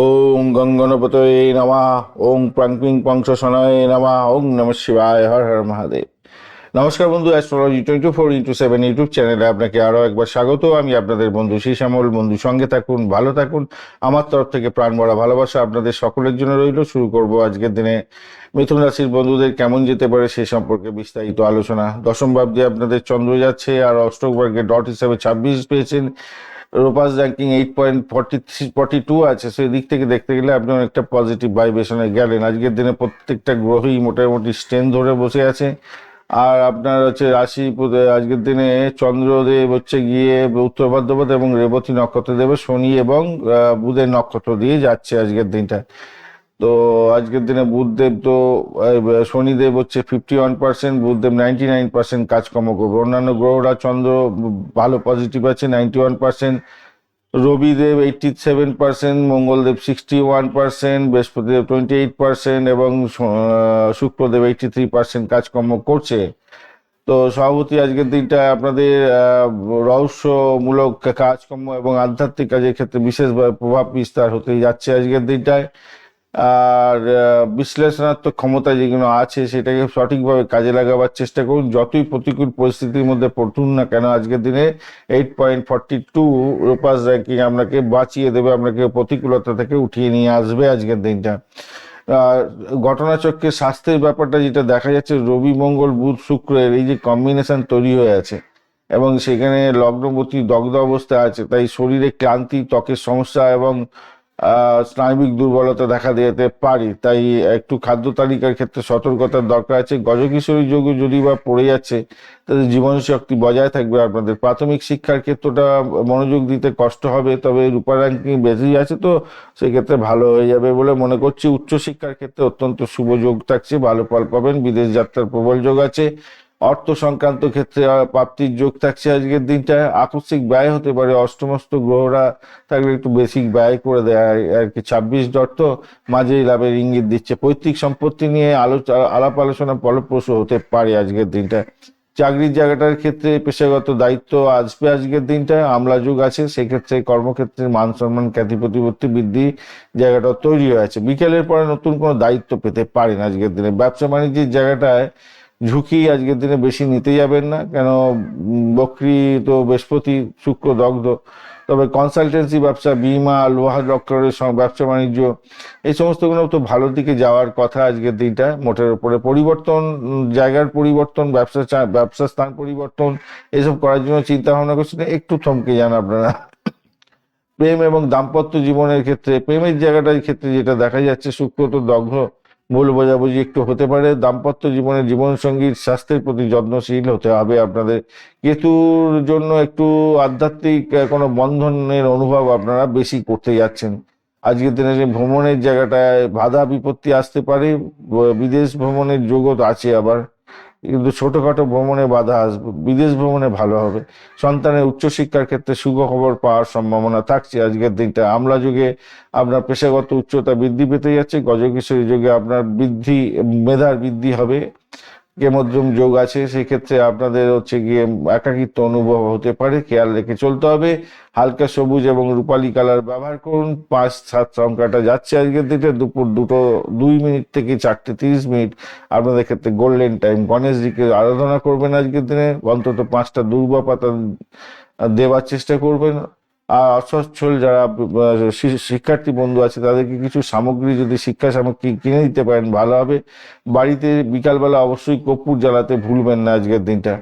ওং গঙ্গনপতয়ে নমঃ। ওং প্রাঙ্কিং পংশসনয়ে নমঃ। ওং নম শিবায় হর হর মহাদেব। নমস্কার বন্ধু astrology twenty four into seven YouTube চ্যানেলে আপনাকে আরও একবার স্বাগত। আমি আপনাদের বন্ধু শ্যামল বন্ধু, সঙ্গে থাকুন, ভালো থাকুন। আমার তরফ থেকে প্রাণ ভরা ভালোবাসা আপনাদের সকলের জন্য রইল। শুরু করব আজকের দিনে। মিথুন রাশির বন্ধুদের কেমন যেতে পারে সে সম্পর্কে বিস্তারিত আলোচনা। দশম ভাবদি আপনাদের চন্দ্র যাচ্ছে আর অষ্টক বর্গের ডট হিসাবে ছাব্বিশ পেয়েছেন। রোপাস ranking eight point forty three forty two আছে, সেই দিক থেকে দেখতে গেলে আপনি অনেকটা পজিটিভ ভাইব্রেশনে গেলেন। আজকের দিনে প্রত্যেকটা গ্রহই মোটামুটি স্ট্রেন ধরে বসে আছে। আর আপনার হচ্ছে রাশি আজকের দিনে চন্দ্রদেব হচ্ছে গিয়ে উত্তর ভাদ্রপদ এবং রেবতী নক্ষত্র দেবে শনি এবং বুধের নক্ষত্র দিয়ে যাচ্ছে আজকের দিনটা। তো আজকের দিনে বুধদেব তো শনিদেব হচ্ছে fifty one percent Budhdev ninety nine percent কাজকর্ম করবে। অন্যান্য গ্রহরা চন্দ্র ভালো পজিটিভ আছে ninety one percent Ravidev eighty seven percent Mangaldev sixty one percent Brihaspatidev twenty eight percent এবং শুক্রদেব এইটটি থ্রি পার্সেন্ট কাজকর্ম করছে। তো সভাপতি, আজকের দিনটা আপনাদের রহস্যমূলক কাজকর্ম এবং আধ্যাত্মিক কাজের ক্ষেত্রে বিশেষভাবে প্রভাব বিস্তার হতে যাচ্ছে আজকের দিনটায়। আর বিশ্লেষণাত্মক ক্ষমতা যেগুলো আছে সেটাকে সঠিকভাবে কাজে লাগাবার চেষ্টা করুন। যতই প্রতিকূল পরিস্থিতির মধ্যে পড়তুন না কেন, আজকের দিনে এইট পয়েন্ট ফর্টি টু রোপাস র্যাঙ্কিং আপনাকে বাঁচিয়ে দেবে, আপনাকে প্রতিকূলতা থেকে উঠিয়ে নিয়ে আসবে আজকের দিনটা। আর, ঘটনাচক্রে স্বাস্থ্যের ব্যাপারটা যেটা দেখা যাচ্ছে, রবি, মঙ্গল, বুধ শুক্রের এই যে কম্বিনেশন তৈরি হয়ে আছে এবং সেখানে লগ্নবতী দগ্ধ অবস্থা আছে, তাই শরীরে ক্লান্তি, ত্বকের সমস্যা এবং স্নায়বিক দুর্বলতা দেখা দিতে পারি, তাই একটু খাদ্য তালিকার ক্ষেত্রে সতর্কতার দরকার আছে। গজকিশোরী যোগ যদি বা পড়ে যাচ্ছে তাদের জীবন শক্তি বজায় থাকবে আপনাদের। প্রাথমিক শিক্ষার ক্ষেত্রটা মনোযোগ দিতে কষ্ট হবে, তবে রূপা র্যাঙ্কিং বেশি আছে তো সেক্ষেত্রে ভালো হয়ে যাবে বলে মনে করছি। উচ্চশিক্ষার ক্ষেত্রে অত্যন্ত শুভ যোগ থাকছে, ভালো ফল পাবেন। বিদেশ যাত্রার প্রবল যোগ আছে। অর্থ সংক্রান্ত ক্ষেত্রে প্রাপ্তির যোগ থাকছে আজকের দিনটা। আকস্মিক ব্যয় হতে পারে, অষ্টমস্ত গ্রহরা থাকলে একটু বেসিক ব্যয় করে দেয়, আর- কি ছাব্বিশ ডট তো মাঝেই লাভের ইঙ্গিত দিচ্ছে। পৈতৃক সম্পত্তি নিয়ে আলোচনা আলাপ আলোচনা ফলপ্রসূ হতে পারে আজকের দিনটা। চাকরির জায়গাটার ক্ষেত্রে পেশাগত দায়িত্ব আসবে আজকের দিনটা, আমলা যুগ আছে, সেক্ষেত্রে কর্মক্ষেত্রে মান সম্মান খ্যাতি প্রতিপত্তি বৃদ্ধি জায়গাটা তৈরি হয়েছে। বিকেলের পরে নতুন কোনো দায়িত্ব পেতে পারেন আজকের দিনে। ব্যবসা বাণিজ্যের জায়গাটায় ঝুঁকি আজকের দিনে বেশি নিতে যাবেন না, কেন বকরি তো বৃহস্পতি, শুক্র দগ্ধ। তবে কনসালটেন্সি ব্যবসা, বিমা লোহা ডক্টরের ব্যবসা বাণিজ্য, এই সমস্তগুলো তো ভালো দিকে যাওয়ার কথা আজকের দিনটা। মোটের উপরে পরিবর্তন, জায়গার পরিবর্তন, ব্যবসা ব্যবসা স্থান পরিবর্তন, এসব করার জন্য চিন্তা ভাবনা করছেন। একটু থমকে যান আপনারা। প্রেম এবং দাম্পত্য জীবনের ক্ষেত্রে, প্রেমের জায়গাটার ক্ষেত্রে যেটা দেখা যাচ্ছে, শুক্র তো দগ্ধ। ভুল বোঝাবুঝি একটু হতে পারে। দাম্পত্য জীবনের জীবনসঙ্গীর স্বাস্থ্যের প্রতি যত্নশীল হতে হবে আপনাদের। কেতুর জন্য একটু আধ্যাত্মিক কোনো বন্ধনের অনুভব আপনারা বেশি করতে যাচ্ছেন। আজকের দিনে যে ভ্রমণের জায়গাটায় বাধা বিপত্তি আসতে পারে বিদেশ ভ্রমণের যোগত আছে আবার। কিন্তু ছোটোখাটো ভ্রমণে বাধা আসবে বিদেশ ভ্রমণে ভালো হবে। সন্তানের উচ্চশিক্ষার ক্ষেত্রে সুখবর পাওয়ার সম্ভাবনা থাকছে। আজকের দিনটা আমলা যুগে আপনার পেশাগত উচ্চতা বৃদ্ধি পেতে যাচ্ছে। গজকিশোরী যুগে আপনার বৃদ্ধি, মেধার বৃদ্ধি হবে। কেমদ্রম যোগ আছে, সেক্ষেত্রে আপনাদের হচ্ছে গিয়ে একাকিত্ব অনুভব হতে পারে, খেয়াল রেখে চলতে হবে। হালকা সবুজ এবং রূপালী কালার ব্যবহার করুন। পাঁচ, সাত সংখ্যাটা যাচ্ছে আজকের দিনে, দুপুর দুটো, দুই মিনিট থেকে চারটে তিরিশ মিনিট। আপনাদের ক্ষেত্রে গোল্ডেন টাইম, গণেশজিকে আরাধনা করবেন আজকের দিনে। অন্তত পাঁচটা দুর্বা পাতা দেওয়ার চেষ্টা করবেন। আর অসচ্ছল যারা শিক্ষার্থী বন্ধু আছে, তাদেরকে কিছু সামগ্রী যদি শিক্ষা সামগ্রী কিনে দিতে পারেন, ভালো হবে। বাড়িতে বিকালবেলা অবশ্যই কর্পূর জ্বালাতে ভুলবেন না আজকের দিনটা।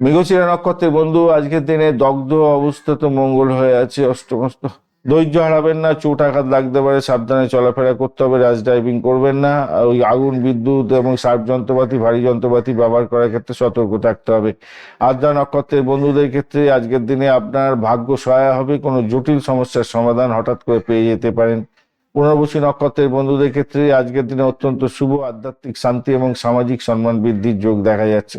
মেঘচিরা নক্ষত্রের বন্ধু, আজকের দিনে দগ্ধ অবস্থা তো মঙ্গল হয়ে আছে, অষ্টমস্ত। ধৈর্য হারাবেন না, চোট আঘাত লাগতে পারে, সাবধানে চলাফেরা করতে হবে র্যাশ ড্রাইভিং করবেন না ওই আগুন, বিদ্যুৎ এবং সার্ফ যন্ত্রপাতি, ভারী যন্ত্রপাতি ব্যবহার করার ক্ষেত্রে সতর্ক থাকতে হবে। আদ্রা নক্ষত্রের বন্ধুদের ক্ষেত্রে আজকের দিনে আপনার ভাগ্য সহায় হবে, কোনো জটিল সমস্যার সমাধান হঠাৎ করে পেয়ে যেতে পারেন। পুনর্বসী নক্ষত্রের বন্ধুদের ক্ষেত্রে আজকের দিনে অত্যন্ত শুভ, আধ্যাত্মিক শান্তি এবং সামাজিক সম্মান বৃদ্ধির যোগ দেখা যাচ্ছে।